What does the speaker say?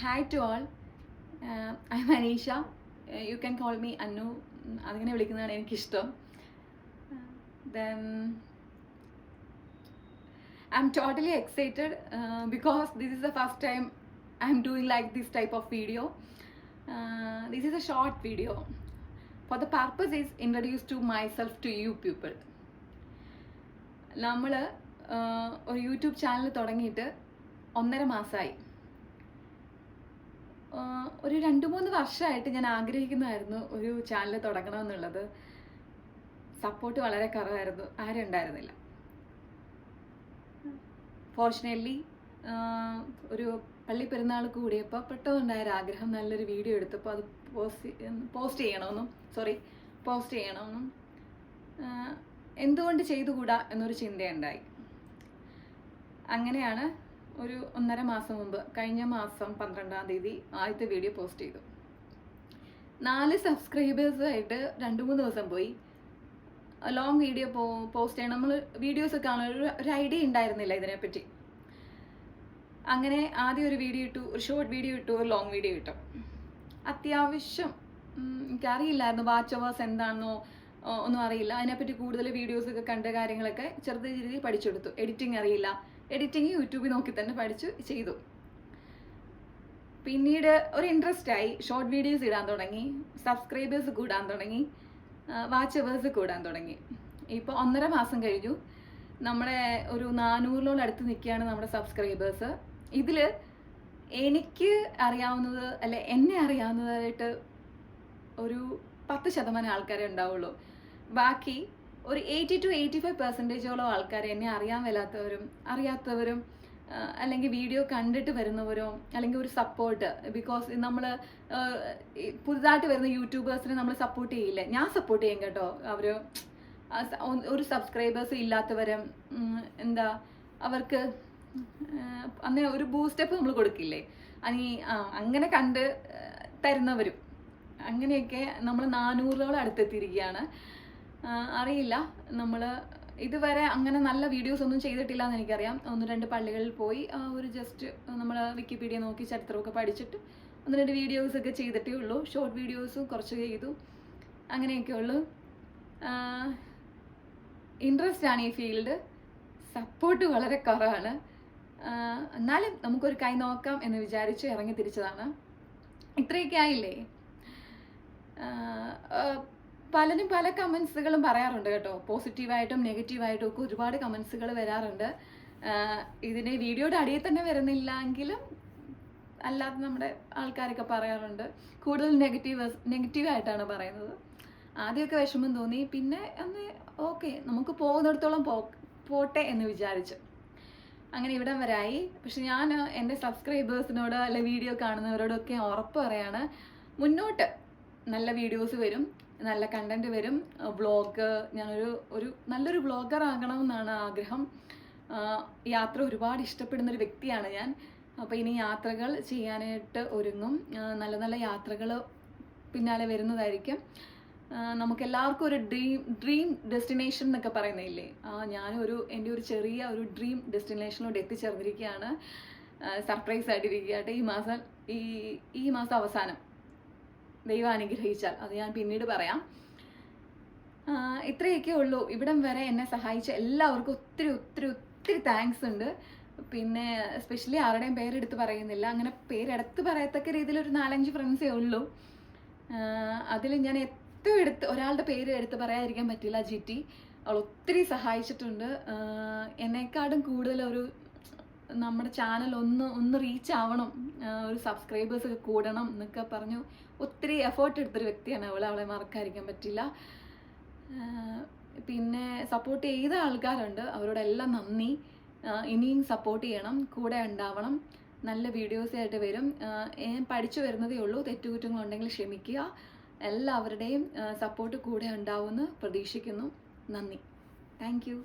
Hi to all I'm Anisha you can call me Annu അങ്ങനെ വിളിക്കുന്നതാണ് എനിക്കിഷ്ടം. Then I'm totally excited because this is the first time I'm doing like this type of video this is a short video for the purpose is introduce to myself to you people നമ്മൾ ഒരു YouTube channel തുടങ്ങിയിട്ട് ഒന്നര മാസമായി ഒരു രണ്ട് മൂന്ന് വർഷമായിട്ട് ഞാൻ ആഗ്രഹിക്കുന്നതായിരുന്നു ഒരു ചാനൽ തുടങ്ങണമെന്നുള്ളത്. സപ്പോർട്ട് വളരെ കുറവായിരുന്നു. ആരും ഉണ്ടായിരുന്നില്ല. ഫോർച്ചുനേറ്റ്ലി ഒരു പള്ളി പെരുന്നാൾ കൂടിയപ്പോൾ പെട്ടെന്നുണ്ടായ ഒരു ആഗ്രഹം നല്ലൊരു വീഡിയോ എടുത്തപ്പോൾ അത് പോസ്റ്റ് പോസ്റ്റ് ചെയ്യണമെന്നും സോറി പോസ്റ്റ് ചെയ്യണമെന്നും എന്തുകൊണ്ട് ചെയ്തുകൂടാ എന്നൊരു ചിന്തയുണ്ടായി. അങ്ങനെയാണ് ഒരു ഒന്നര മാസം മുമ്പ് കഴിഞ്ഞ മാസം പന്ത്രണ്ടാം തീയതി ആദ്യത്തെ വീഡിയോ പോസ്റ്റ് ചെയ്തു. നാല് സബ്സ്ക്രൈബേഴ്സായിട്ട് രണ്ട് മൂന്ന് ദിവസം പോയി. ലോങ് വീഡിയോ പോ പോസ്റ്റ് ചെയ്യണം. നമ്മൾ വീഡിയോസ് കാണാൻ ഒരു ഒരു ഐഡിയ ഉണ്ടായിരുന്നില്ല ഇതിനെപ്പറ്റി. അങ്ങനെ ആദ്യം ഒരു വീഡിയോ ഇട്ടു ഒരു ഷോർട്ട് വീഡിയോ ഇട്ടു ഒരു ലോങ് വീഡിയോ ഇട്ടു. അത്യാവശ്യം എനിക്കറിയില്ലായിരുന്നു വാച്ച് അവേഴ്സ് എന്താണെന്നോ ഒന്നും അറിയില്ല. അതിനെപ്പറ്റി കൂടുതൽ വീഡിയോസൊക്കെ കണ്ട കാര്യങ്ങളൊക്കെ ചെറുത് രീതിയിൽ പഠിച്ചെടുത്തു. എഡിറ്റിംഗ് അറിയില്ല. എഡിറ്റിംഗ് യൂട്യൂബിൽ നോക്കി തന്നെ പഠിച്ചു ചെയ്തു. പിന്നീട് ഒരു ഇൻട്രസ്റ്റ് ആയി. ഷോർട്ട് വീഡിയോസ് ഇടാൻ തുടങ്ങി. സബ്സ്ക്രൈബേഴ്സ് കൂടാൻ തുടങ്ങി. വാച്ച് അവേഴ്സ് കൂടാൻ തുടങ്ങി. ഇപ്പോൾ ഒന്നര മാസം കഴിഞ്ഞു. നമ്മുടെ ഒരു നാനൂറിലോളം അടുത്ത് നിൽക്കുകയാണ് നമ്മുടെ സബ്സ്ക്രൈബേഴ്സ് ഇതിൽ എനിക്ക് അറിയാവുന്നത് അല്ലെ എന്നെ അറിയാവുന്നതായിട്ട് ഒരു പത്ത് ശതമാനം ആൾക്കാരെ ഉണ്ടാവുള്ളൂ. ബാക്കി ഒരു എയ്റ്റി ടു എയ്റ്റി ഫൈവ് പെർസെന്റേജോളം ആൾക്കാർ എന്നെ അറിയാൻ വല്ലാത്തവരും അറിയാത്തവരും അല്ലെങ്കിൽ വീഡിയോ കണ്ടിട്ട് വരുന്നവരോ അല്ലെങ്കിൽ ഒരു സപ്പോർട്ട് ബിക്കോസ് നമ്മൾ പുതുതായിട്ട് വരുന്ന യൂട്യൂബേഴ്സിനെ നമ്മൾ സപ്പോർട്ട് ചെയ്യില്ലേ. ഞാൻ സപ്പോർട്ട് ചെയ്യും കേട്ടോ. അവർ ഒരു സബ്സ്ക്രൈബേഴ്സ് ഇല്ലാത്തവരും എന്താ അവർക്ക് അങ്ങനെ ഒരു ബൂസ്റ്റപ്പ് നമ്മൾ കൊടുക്കില്ലേ? അനി അങ്ങനെ കണ്ട് തരുന്നവരും. അങ്ങനെയൊക്കെ നമ്മൾ നാനൂറോളം അടുത്തെത്തിയിരിക്കുകയാണ്. അറിയില്ല. നമ്മൾ ഇതുവരെ അങ്ങനെ നല്ല വീഡിയോസ് ഒന്നും ചെയ്തിട്ടില്ല എന്ന് എനിക്കറിയാം. ഒന്ന് രണ്ട് പള്ളികളിൽ പോയി ഒരു ജസ്റ്റ് നമ്മൾ വിക്കിപീഡിയ നോക്കി ചരിത്രമൊക്കെ പഠിച്ചിട്ട് ഒന്ന് രണ്ട് വീഡിയോസ് ഒക്കെ ചെയ്തിട്ടേ ഉള്ളൂ. ഷോർട്ട് വീഡിയോസും കുറച്ച് ചെയ്തു. അങ്ങനെയൊക്കെ ഉള്ളൂ. ഇൻട്രസ്റ്റ് ആണ് ഈ ഫീൽഡ് സപ്പോർട്ട് വളരെ കുറവാണ്. എന്നാലും നമുക്കൊരു കൈ നോക്കാം എന്ന് വിചാരിച്ച് ഇറങ്ങി തിരിച്ചതാണ്. ഇത്രയൊക്കെ ആയില്ലേ? പലരും പല കമൻസുകളും പറയാറുണ്ട് കേട്ടോ. പോസിറ്റീവായിട്ടും നെഗറ്റീവായിട്ടും ഒക്കെ ഒരുപാട് കമൻസുകൾ വരാറുണ്ട്. ഇതിനെ വീഡിയോയുടെ അടിയിൽ തന്നെ വരുന്നില്ലെങ്കിലും അല്ലാതെ നമ്മുടെ ആൾക്കാരൊക്കെ പറയാറുണ്ട്. കൂടുതൽ നെഗറ്റീവ് നെഗറ്റീവായിട്ടാണ് പറയുന്നത്. ആദ്യമൊക്കെ വിഷമം തോന്നി. പിന്നെ ഒന്ന് ഓക്കെ നമുക്ക് പോകുന്നിടത്തോളം പോ പോട്ടെ എന്ന് വിചാരിച്ചു. അങ്ങനെ ഇവിടം വരായി. പക്ഷെ ഞാൻ എന്റെ സബ്സ്ക്രൈബേഴ്സിനോട് അല്ലെ വീഡിയോ കാണുന്നവരോടൊക്കെ ഉറപ്പ് പറയാണ് മുന്നോട്ട് നല്ല വീഡിയോസ് വരും. നല്ല കണ്ടന്റ് വരും. വ്ളോഗ് ഞാനൊരു ഒരു നല്ലൊരു വ്ളോഗർ ആകണമെന്നാണ് ആഗ്രഹം. യാത്ര ഒരുപാട് ഇഷ്ടപ്പെടുന്ന ഒരു വ്യക്തിയാണ് ഞാൻ. അപ്പോൾ ഇനി യാത്രകൾ ചെയ്യാനായിട്ട് ഒരുങ്ങും. നല്ല നല്ല യാത്രകൾ പിന്നാലെ വരുന്നതായിരിക്കും. നമുക്ക് എല്ലാവർക്കും ഒരു ഡ്രീം ഡ്രീം ഡെസ്റ്റിനേഷൻ എന്നൊക്കെ പറയുന്നില്ലേ ഞാനൊരു എന്റെ ഒരു ചെറിയ ഒരു ഡ്രീം ഡെസ്റ്റിനേഷനിലോട്ട് എത്തിച്ചേർന്നിരിക്കുകയാണ്. സർപ്രൈസ് ആയിട്ടിരിക്കുകയാട്ടെ ഈ മാസം ഈ ഈ മാസം അവസാനം. ദൈവം അനുഗ്രഹിച്ചാൽ. അത് ഞാൻ പിന്നീട് പറയാം. ഇത്രയൊക്കെ ഉള്ളൂ. ഇവിടം വരെ എന്നെ സഹായിച്ച എല്ലാവർക്കും ഒത്തിരി ഒത്തിരി ഒത്തിരി താങ്ക്സ് ഉണ്ട്. പിന്നെ സ്പെഷ്യലി ആരുടെയും പേരെടുത്ത് പറയുന്നില്ല. അങ്ങനെ പേരെടുത്ത് പറയത്തക്ക രീതിയിൽ ഒരു നാലഞ്ച് ഫ്രണ്ട്സേ ഉള്ളൂ. അതിൽ ഞാൻ ഏറ്റവും എടുത്ത് ഒരാളുടെ പേര് എടുത്ത് പറയാതിരിക്കാൻ പറ്റില്ല ജിറ്റി. അവൾ ഒത്തിരി സഹായിച്ചിട്ടുണ്ട്. എന്നെക്കാളും കൂടുതൽ ഒരു നമ്മുടെ ചാനൽ ഒന്ന് ഒന്ന് റീച്ച് ആവണം. ഒരു സബ്സ്ക്രൈബേഴ്സ് ഒക്കെ കൂടണം എന്നൊക്കെ പറഞ്ഞു. ഒത്തിരി എഫേർട്ട് എടുത്തൊരു വ്യക്തിയാണ് അവൾ. അവളെ മറക്കാതിരിക്കാൻ പറ്റില്ല. പിന്നെ സപ്പോർട്ട് ചെയ്ത ആൾക്കാരുണ്ട്. അവരോടെല്ലാം നന്ദി. ഇനിയും സപ്പോർട്ട് ചെയ്യണം. കൂടെ ഉണ്ടാവണം. നല്ല വീഡിയോസ് ആയിട്ട് വരും. ഞാൻ പഠിച്ചു വരുന്നതേ ഉള്ളൂ. തെറ്റുകുറ്റങ്ങളുണ്ടെങ്കിൽ ക്ഷമിക്കുക. എല്ലാവരുടെയും സപ്പോർട്ട് കൂടെ ഉണ്ടാവുമെന്ന് പ്രതീക്ഷിക്കുന്നു. നന്ദി. താങ്ക്